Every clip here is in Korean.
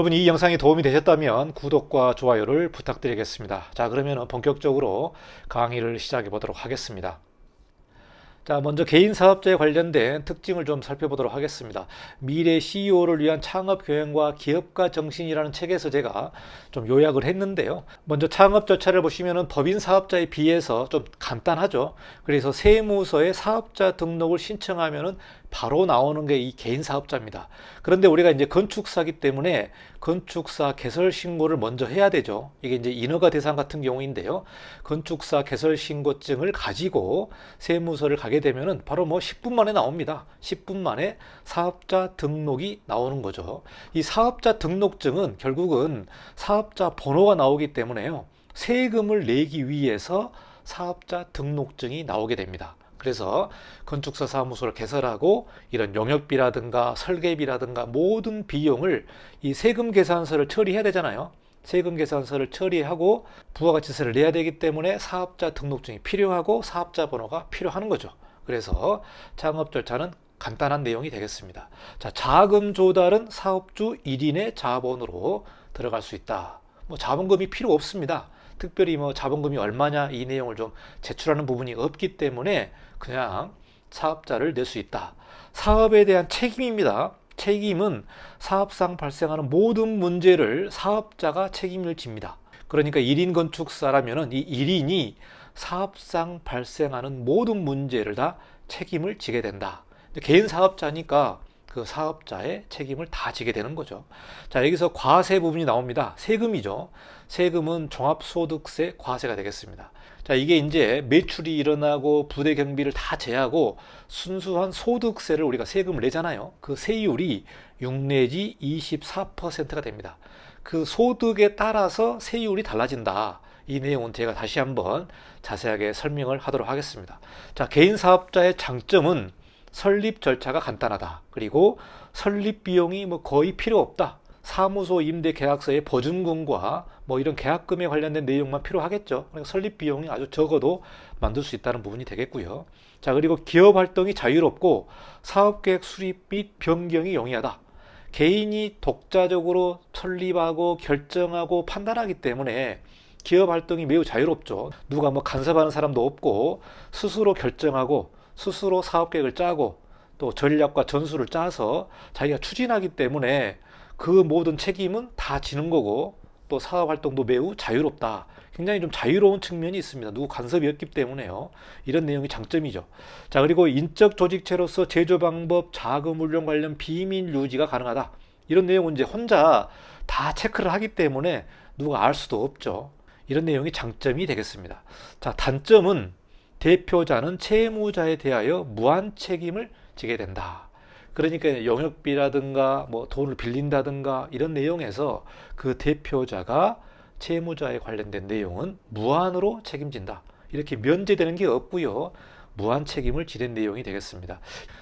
여러분 이 영상이 도움이 되셨다면 구독과 좋아요를 부탁드리겠습니다. 자, 그러면 본격적으로 강의를 시작해 보도록 하겠습니다. 자, 먼저 개인 사업자에 관련된 특징을 좀 살펴보도록 하겠습니다. 미래 CEO를 위한 창업 교양과 기업가 정신이라는 책에서 제가 좀 요약을 했는데요. 먼저 창업 절차를 보시면은 법인 사업자에 비해서 좀 간단하죠. 그래서 세무서에 사업자 등록을 신청하면은 바로 나오는 게 이 개인 사업자입니다. 그런데 우리가 이제 건축사기 때문에 건축사 개설 신고를 먼저 해야 되죠. 이게 이제 인허가 대상 같은 경우인데요. 건축사 개설 신고증을 가지고 세무서를 가게 되면은 바로 뭐 10분 만에 나옵니다. 10분 만에 사업자 등록이 나오는 거죠. 이 사업자 등록증은 결국은 사업자 번호가 나오기 때문에요. 세금을 내기 위해서 사업자 등록증이 나오게 됩니다. 그래서 건축사 사무소를 개설하고 이런 용역비라든가 설계비라든가 모든 비용을 이 세금 계산서를 처리해야 되잖아요. 세금 계산서를 처리하고 부가가치세를 내야 되기 때문에 사업자 등록증이 필요하고 사업자 번호가 필요한 거죠. 그래서 창업 절차는 간단한 내용이 되겠습니다. 자, 자금 조달은 사업주 1인의 자본으로 들어갈 수 있다. 뭐 자본금이 필요 없습니다. 특별히 뭐 자본금이 얼마냐 이 내용을 좀 제출하는 부분이 없기 때문에 그냥 사업자를 낼 수 있다. 사업에 대한 책임입니다. 책임은 사업상 발생하는 모든 문제를 사업자가 책임을 집니다. 그러니까 1인 건축사라면은 이 1인이 사업상 발생하는 모든 문제를 다 책임을 지게 된다. 개인 사업자니까 그 사업자의 책임을 다 지게 되는 거죠. 자, 여기서 과세 부분이 나옵니다. 세금이죠. 세금은 종합소득세 과세가 되겠습니다. 자, 이게 이제 매출이 일어나고 부대 경비를 다 제하고 순수한 소득세를 우리가 세금을 내잖아요. 그 세율이 6 내지 24%가 됩니다. 그 소득에 따라서 세율이 달라진다. 이 내용은 제가 다시 한번 자세하게 설명을 하도록 하겠습니다. 자, 개인 사업자의 장점은 설립 절차가 간단하다. 그리고 설립 비용이 뭐 거의 필요 없다. 사무소 임대 계약서의 보증금과 뭐 이런 계약금에 관련된 내용만 필요하겠죠. 그러니까 설립 비용이 아주 적어도 만들 수 있다는 부분이 되겠고요. 자, 그리고 기업 활동이 자유롭고 사업 계획 수립 및 변경이 용이하다. 개인이 독자적으로 설립하고 결정하고 판단하기 때문에 기업 활동이 매우 자유롭죠. 누가 뭐 간섭하는 사람도 없고 스스로 결정하고 스스로 사업 계획을 짜고 또 전략과 전술을 짜서 자기가 추진하기 때문에 그 모든 책임은 다 지는 거고 또 사업 활동도 매우 자유롭다. 굉장히 좀 자유로운 측면이 있습니다. 누구 간섭이 없기 때문에요. 이런 내용이 장점이죠. 자, 그리고 인적 조직체로서 제조 방법, 자금 운용 관련 비밀 유지가 가능하다. 이런 내용은 이제 혼자 다 체크를 하기 때문에 누가 알 수도 없죠. 이런 내용이 장점이 되겠습니다. 자, 단점은 대표자는 채무자에 대하여 무한 책임을 지게 된다. 그러니까 영역비라든가 뭐 돈을 빌린다든가 이런 내용에서 그 대표자가 채무자에 관련된 내용은 무한으로 책임진다. 이렇게 면제되는 게 없고요. 무한 책임을 지는 내용이 되겠습니다.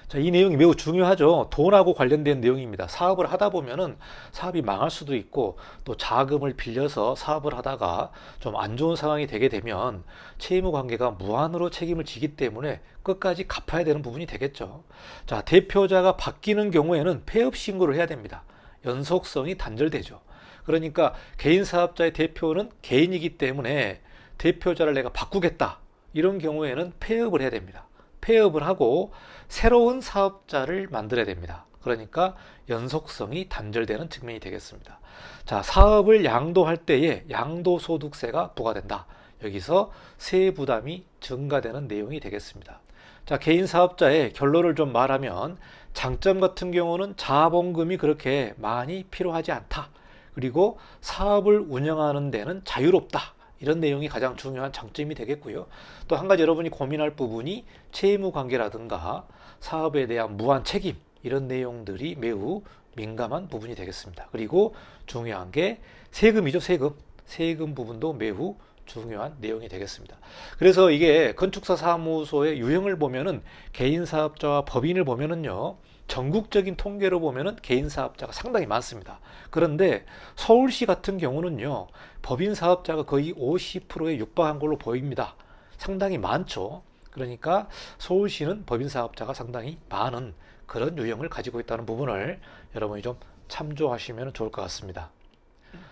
자, 이 내용이 매우 중요하죠. 돈하고 관련된 내용입니다. 사업을 하다 보면은 사업이 망할 수도 있고 또 자금을 빌려서 사업을 하다가 좀 안 좋은 상황이 되게 되면 채무 관계가 무한으로 책임을 지기 때문에 끝까지 갚아야 되는 부분이 되겠죠. 자, 대표자가 바뀌는 경우에는 폐업 신고를 해야 됩니다. 연속성이 단절되죠. 그러니까 개인 사업자의 대표는 개인이기 때문에 대표자를 내가 바꾸겠다. 이런 경우에는 폐업을 해야 됩니다. 폐업을 하고 새로운 사업자를 만들어야 됩니다. 그러니까 연속성이 단절되는 측면이 되겠습니다. 자, 사업을 양도할 때에 양도소득세가 부과된다. 여기서 세 부담이 증가되는 내용이 되겠습니다. 자, 개인 사업자의 결론을 좀 말하면 장점 같은 경우는 자본금이 그렇게 많이 필요하지 않다. 그리고 사업을 운영하는 데는 자유롭다. 이런 내용이 가장 중요한 장점이 되겠고요. 또 한 가지 여러분이 고민할 부분이 채무 관계라든가 사업에 대한 무한 책임 이런 내용들이 매우 민감한 부분이 되겠습니다. 그리고 중요한 게 세금이죠, 세금. 세금 부분도 매우 중요한 내용이 되겠습니다. 그래서 이게 건축사 사무소의 유형을 보면은 개인 사업자와 법인을 보면은요. 전국적인 통계로 보면은 개인 사업자가 상당히 많습니다. 그런데 서울시 같은 경우는요, 법인 사업자가 거의 50%에 육박한 걸로 보입니다. 상당히 많죠. 그러니까 서울시는 법인 사업자가 상당히 많은 그런 유형을 가지고 있다는 부분을 여러분이 좀 참조하시면 좋을 것 같습니다.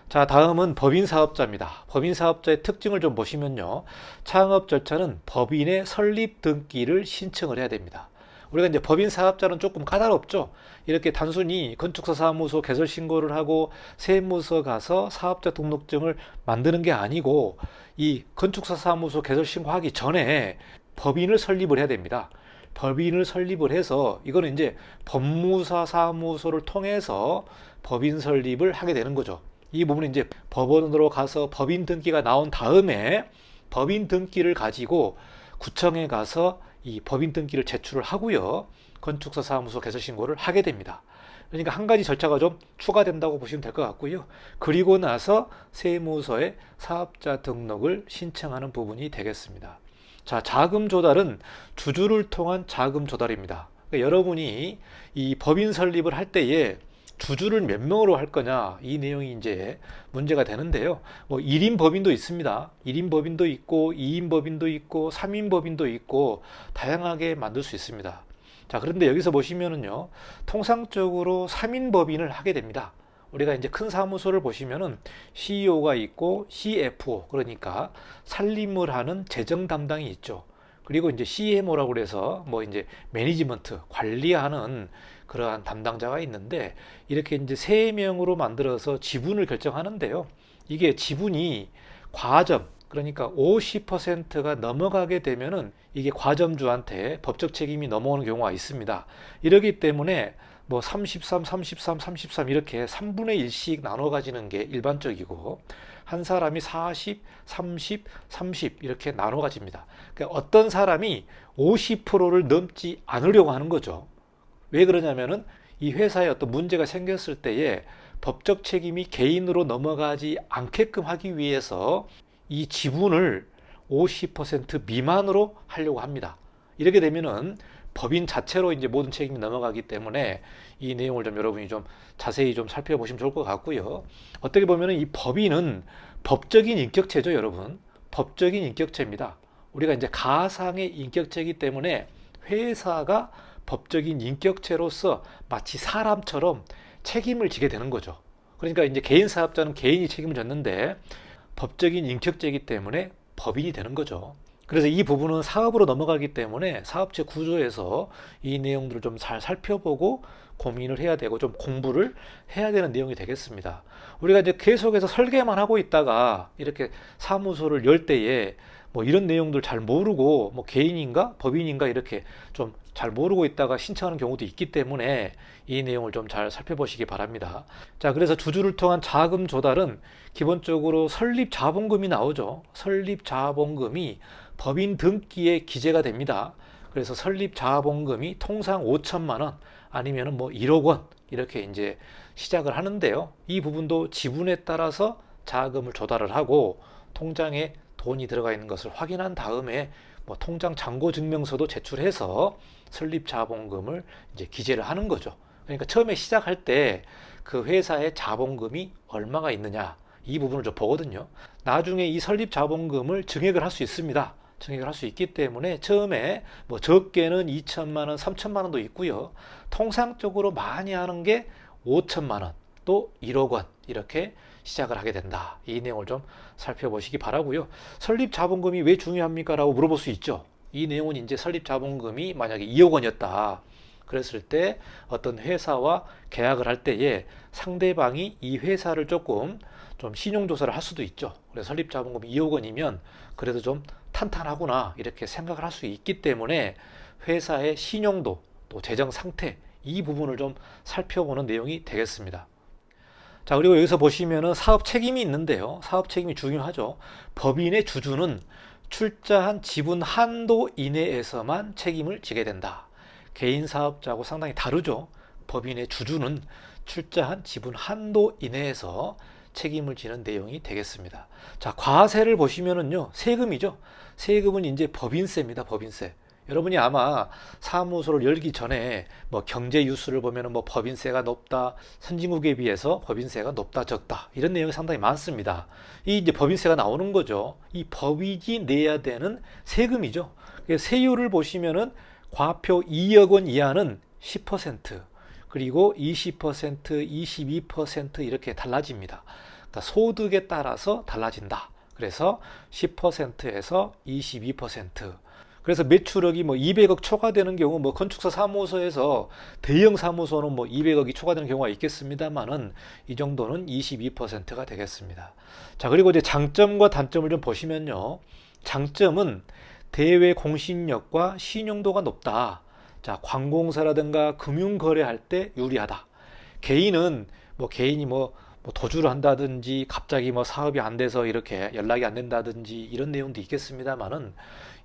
자, 다음은 법인 사업자입니다. 법인 사업자의 특징을 좀 보시면요. 창업 절차는 법인의 설립 등기를 신청을 해야 됩니다. 우리가 이제 법인 사업자는 조금 까다롭죠. 이렇게 단순히 건축사 사무소 개설 신고를 하고 세무서 가서 사업자 등록증을 만드는 게 아니고 이 건축사 사무소 개설 신고하기 전에 법인을 설립을 해야 됩니다. 법인을 설립을 해서 이거는 이제 법무사 사무소를 통해서 법인 설립을 하게 되는 거죠. 이 부분은 이제 법원으로 가서 법인 등기가 나온 다음에 법인 등기를 가지고 구청에 가서 이 법인 등기를 제출을 하고요. 건축사 사무소 개설 신고를 하게 됩니다. 그러니까 한 가지 절차가 좀 추가된다고 보시면 될 것 같고요. 그리고 나서 세무서에 사업자 등록을 신청하는 부분이 되겠습니다. 자, 자금 조달은 주주를 통한 자금 조달입니다. 그러니까 여러분이 이 법인 설립을 할 때에 주주를 몇 명으로 할 거냐 이 내용이 이제 문제가 되는데요. 뭐 1인 법인도 있습니다. 1인 법인도 있고 2인 법인도 있고 3인 법인도 있고 다양하게 만들 수 있습니다. 자, 그런데 여기서 보시면은요. 통상적으로 3인 법인을 하게 됩니다. 우리가 이제 큰 사무소를 보시면은 CEO가 있고 CFO 그러니까 살림을 하는 재정 담당이 있죠. 그리고 이제 CMO라고 그래서 뭐 이제 매니지먼트 관리하는 그러한 담당자가 있는데 이렇게 이제 세 명으로 만들어서 지분을 결정하는데요. 이게 지분이 과점 그러니까 50%가 넘어가게 되면은 이게 과점주한테 법적 책임이 넘어오는 경우가 있습니다. 이러기 때문에 뭐 33, 33, 33 이렇게 3분의 1씩 나눠 가지는 게 일반적이고 한 사람이 40, 30, 30 이렇게 나눠 가집니다. 그러니까 어떤 사람이 50%를 넘지 않으려고 하는 거죠. 왜 그러냐면은 이 회사에 어떤 문제가 생겼을 때에 법적 책임이 개인으로 넘어가지 않게끔 하기 위해서 이 지분을 50% 미만으로 하려고 합니다. 이렇게 되면은 법인 자체로 이제 모든 책임이 넘어가기 때문에 이 내용을 좀 여러분이 좀 자세히 좀 살펴보시면 좋을 것 같고요. 어떻게 보면은 이 법인은 법적인 인격체죠, 여러분. 법적인 인격체입니다. 우리가 이제 가상의 인격체이기 때문에 회사가 법적인 인격체로서 마치 사람처럼 책임을 지게 되는 거죠. 그러니까 이제 개인 사업자는 개인이 책임을 졌는데 법적인 인격체이기 때문에 법인이 되는 거죠. 그래서 이 부분은 사업으로 넘어가기 때문에 사업체 구조에서 이 내용들을 좀 잘 살펴보고 고민을 해야 되고 좀 공부를 해야 되는 내용이 되겠습니다. 우리가 이제 계속해서 설계만 하고 있다가 이렇게 사무소를 열 때에 뭐 이런 내용들 잘 모르고 뭐 개인인가 법인인가 이렇게 좀 잘 모르고 있다가 신청하는 경우도 있기 때문에 이 내용을 좀 잘 살펴보시기 바랍니다. 자, 그래서 주주를 통한 자금 조달은 기본적으로 설립 자본금이 나오죠. 설립 자본금이 법인 등기에 기재가 됩니다. 그래서 설립 자본금이 통상 5천만 원 아니면은 뭐 1억 원 이렇게 이제 시작을 하는데요. 이 부분도 지분에 따라서 자금을 조달을 하고 통장에 돈이 들어가 있는 것을 확인한 다음에 뭐 통장 잔고 증명서도 제출해서 설립 자본금을 이제 기재를 하는 거죠. 그러니까 처음에 시작할 때 그 회사의 자본금이 얼마가 있느냐 이 부분을 좀 보거든요. 나중에 이 설립 자본금을 증액을 할 수 있습니다. 증액을 할 수 있기 때문에 처음에 뭐 적게는 2천만 원, 3천만 원도 있고요. 통상적으로 많이 하는 게 5천만 원, 또 1억 원 이렇게 시작을 하게 된다. 이 내용을 좀 살펴보시기 바라고요. 설립 자본금이 왜 중요합니까? 라고 물어볼 수 있죠. 이 내용은 이제 설립 자본금이 만약에 2억 원이었다. 그랬을 때 어떤 회사와 계약을 할 때에 상대방이 이 회사를 조금 좀 신용조사를 할 수도 있죠. 그래서 설립 자본금이 2억 원이면 그래도 좀 탄탄하구나 이렇게 생각을 할 수 있기 때문에 회사의 신용도 또 재정 상태 이 부분을 좀 살펴보는 내용이 되겠습니다. 자, 그리고 여기서 보시면은 사업 책임이 있는데요. 사업 책임이 중요하죠. 법인의 주주는 출자한 지분 한도 이내에서만 책임을 지게 된다. 개인 사업자하고 상당히 다르죠. 법인의 주주는 출자한 지분 한도 이내에서 책임을 지는 내용이 되겠습니다. 자, 과세를 보시면은요, 세금이죠. 세금은 이제 법인세입니다, 법인세. 여러분이 아마 사무소를 열기 전에 뭐 경제 뉴스를 보면은 뭐 법인세가 높다, 선진국에 비해서 법인세가 높다, 적다 이런 내용이 상당히 많습니다. 이 이제 법인세가 나오는 거죠. 이 법인이 내야 되는 세금이죠. 그래서 세율을 보시면은 과표 2억 원 이하는 10%, 그리고 20%, 22% 이렇게 달라집니다. 그러니까 소득에 따라서 달라진다. 그래서 10%에서 22%. 그래서 매출액이 뭐 200억 초과되는 경우 뭐 건축사 사무소에서 대형 사무소는 뭐 200억이 초과되는 경우가 있겠습니다만은 이 정도는 22%가 되겠습니다. 자, 그리고 이제 장점과 단점을 좀 보시면요. 장점은 대외 공신력과 신용도가 높다. 자, 관공사라든가 금융 거래할 때 유리하다. 개인은 뭐 개인이 뭐, 뭐 도주를 한다든지 갑자기 뭐 사업이 안 돼서 이렇게 연락이 안 된다든지 이런 내용도 있겠습니다만은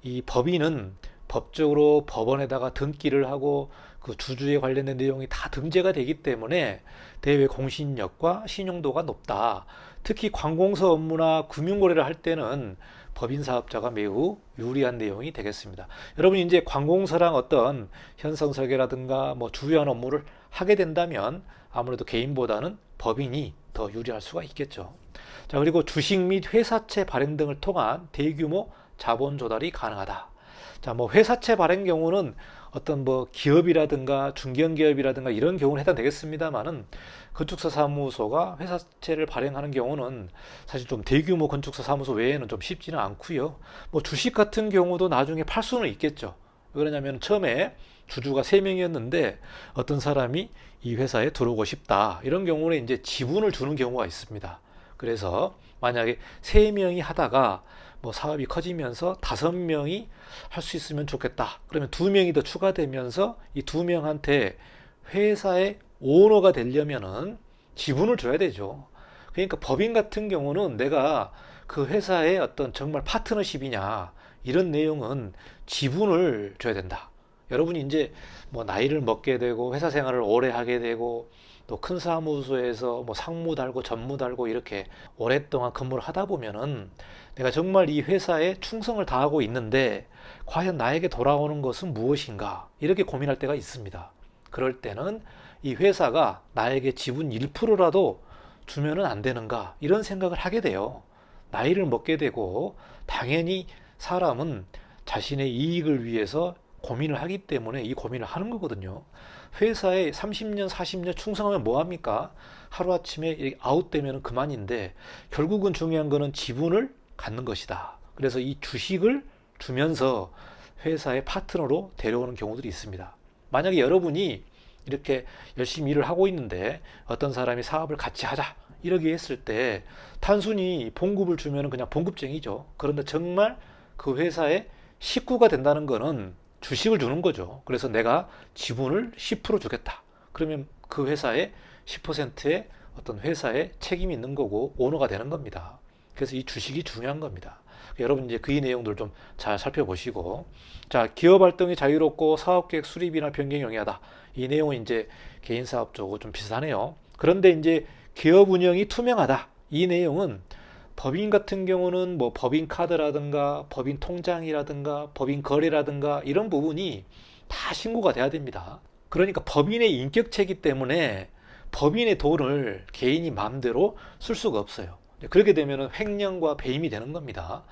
이 법인은 법적으로 법원에다가 등기를 하고 그 주주에 관련된 내용이 다 등재가 되기 때문에 대외 공신력과 신용도가 높다. 특히 관공서 업무나 금융거래를 할 때는 법인 사업자가 매우 유리한 내용이 되겠습니다. 여러분 이제 관공서랑 어떤 현상 설계라든가 뭐 주요한 업무를 하게 된다면 아무래도 개인보다는 법인이 더 유리할 수가 있겠죠. 자, 그리고 주식 및 회사채 발행 등을 통한 대규모 자본 조달이 가능하다. 자, 뭐 회사채 발행 경우는 어떤 뭐 기업이라든가 중견기업이라든가 이런 경우는 해당 되겠습니다만은 건축사 사무소가 회사채를 발행하는 경우는 사실 좀 대규모 건축사 사무소 외에는 좀 쉽지는 않고요. 뭐 주식 같은 경우도 나중에 팔 수는 있겠죠. 왜 그러냐면 처음에 주주가 세명이었는데 어떤 사람이 이 회사에 들어오고 싶다. 이런 경우는 이제 지분을 주는 경우가 있습니다. 그래서 만약에 세명이 하다가 뭐 사업이 커지면서 다섯 명이 할 수 있으면 좋겠다. 그러면 두 명이 더 추가되면서 이 두 명한테 회사의 오너가 되려면은 지분을 줘야 되죠. 그러니까 법인 같은 경우는 내가 그 회사의 어떤 정말 파트너십이냐 이런 내용은 지분을 줘야 된다. 여러분이 이제 뭐 나이를 먹게 되고 회사 생활을 오래 하게 되고 또 큰 사무소에서 뭐 상무 달고 전무 달고 이렇게 오랫동안 근무를 하다 보면은 내가 정말 이 회사에 충성을 다하고 있는데 과연 나에게 돌아오는 것은 무엇인가 이렇게 고민할 때가 있습니다. 그럴 때는 이 회사가 나에게 지분 1%라도 주면은 안 되는가 이런 생각을 하게 돼요. 나이를 먹게 되고 당연히 사람은 자신의 이익을 위해서 고민을 하기 때문에 이 고민을 하는 거거든요. 회사에 30년, 40년 충성하면 뭐합니까? 하루아침에 아웃되면 그만인데 결국은 중요한 거는 지분을 갖는 것이다. 그래서 이 주식을 주면서 회사의 파트너로 데려오는 경우들이 있습니다. 만약에 여러분이 이렇게 열심히 일을 하고 있는데 어떤 사람이 사업을 같이 하자 이러게 했을 때 단순히 봉급을 주면 그냥 봉급쟁이죠. 그런데 정말 그 회사의 식구가 된다는 거는 주식을 주는 거죠. 그래서 내가 지분을 10% 주겠다. 그러면 그 회사의 10%의 어떤 회사의 책임이 있는 거고 오너가 되는 겁니다. 그래서 이 주식이 중요한 겁니다. 여러분 이제 그 내용들 좀 잘 살펴보시고 자 기업 활동이 자유롭고 사업계획 수립이나 변경이 용이하다. 이 내용은 이제 개인 사업 쪽하고 좀 비슷하네요. 그런데 이제 기업 운영이 투명하다. 이 내용은 법인 같은 경우는 뭐 법인 카드라든가 법인 통장이라든가 법인 거래라든가 이런 부분이 다 신고가 돼야 됩니다. 그러니까 법인의 인격체이기 때문에 법인의 돈을 개인이 마음대로 쓸 수가 없어요. 그렇게 되면 횡령과 배임이 되는 겁니다.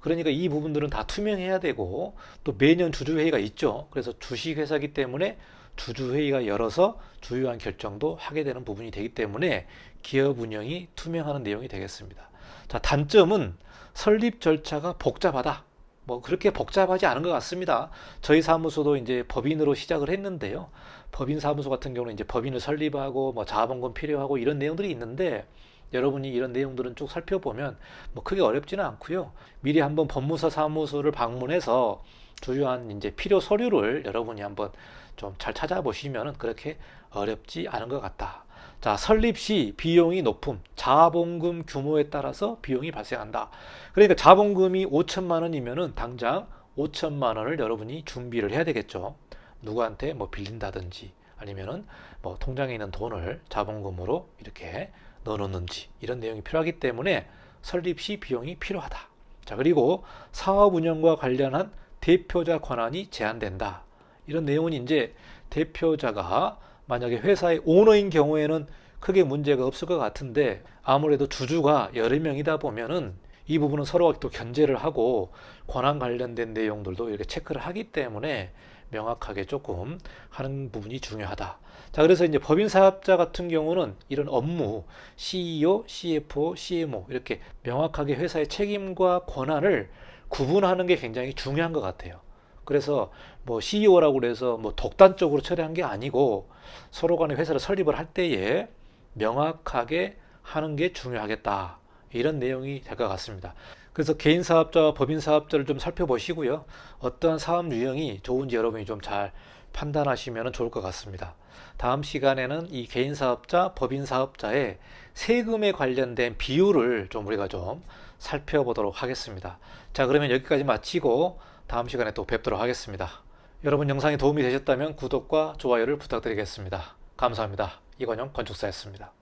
그러니까 이 부분들은 다 투명해야 되고 또 매년 주주회의가 있죠. 그래서 주식회사기 때문에 주주회의가 열어서 주요한 결정도 하게 되는 부분이 되기 때문에 기업 운영이 투명하는 내용이 되겠습니다. 자, 단점은 설립 절차가 복잡하다. 뭐 그렇게 복잡하지 않은 것 같습니다. 저희 사무소도 이제 법인으로 시작을 했는데요. 법인 사무소 같은 경우는 이제 법인을 설립하고 뭐 자본금 필요하고 이런 내용들이 있는데 여러분이 이런 내용들은 쭉 살펴보면 뭐 크게 어렵지는 않고요. 미리 한번 법무사 사무소를 방문해서 주요한 이제 필요 서류를 여러분이 한번 좀 잘 찾아보시면은 그렇게 어렵지 않은 것 같다. 자, 설립 시 비용이 높음, 자본금 규모에 따라서 비용이 발생한다. 그러니까 자본금이 5천만 원이면은 당장 5천만 원을 여러분이 준비를 해야 되겠죠. 누구한테 뭐 빌린다든지 아니면은 뭐 통장에 있는 돈을 자본금으로 이렇게 넣어 놓는지 이런 내용이 필요하기 때문에 설립 시 비용이 필요하다. 자, 그리고 사업 운영과 관련한 대표자 권한이 제한된다. 이런 내용은 이제 대표자가 만약에 회사의 오너인 경우에는 크게 문제가 없을 것 같은데 아무래도 주주가 여러 명이다 보면은 이 부분은 서로가 또 견제를 하고 권한 관련된 내용들도 이렇게 체크를 하기 때문에 명확하게 조금 하는 부분이 중요하다. 자, 그래서 이제 법인 사업자 같은 경우는 이런 업무, CEO, CFO, CMO 이렇게 명확하게 회사의 책임과 권한을 구분하는 게 굉장히 중요한 것 같아요. 그래서 뭐 CEO라고 그래서 뭐 독단적으로 처리한 게 아니고 서로 간에 회사를 설립을 할 때에 명확하게 하는 게 중요하겠다. 이런 내용이 될 것 같습니다. 그래서 개인 사업자와 법인 사업자를 좀 살펴보시고요. 어떠한 사업 유형이 좋은지 여러분이 좀 잘 판단하시면 좋을 것 같습니다. 다음 시간에는 이 개인 사업자, 법인 사업자의 세금에 관련된 비율을 좀 우리가 좀 살펴보도록 하겠습니다. 자, 그러면 여기까지 마치고 다음 시간에 또 뵙도록 하겠습니다. 여러분 영상이 도움이 되셨다면 구독과 좋아요를 부탁드리겠습니다. 감사합니다. 이건영 건축사였습니다.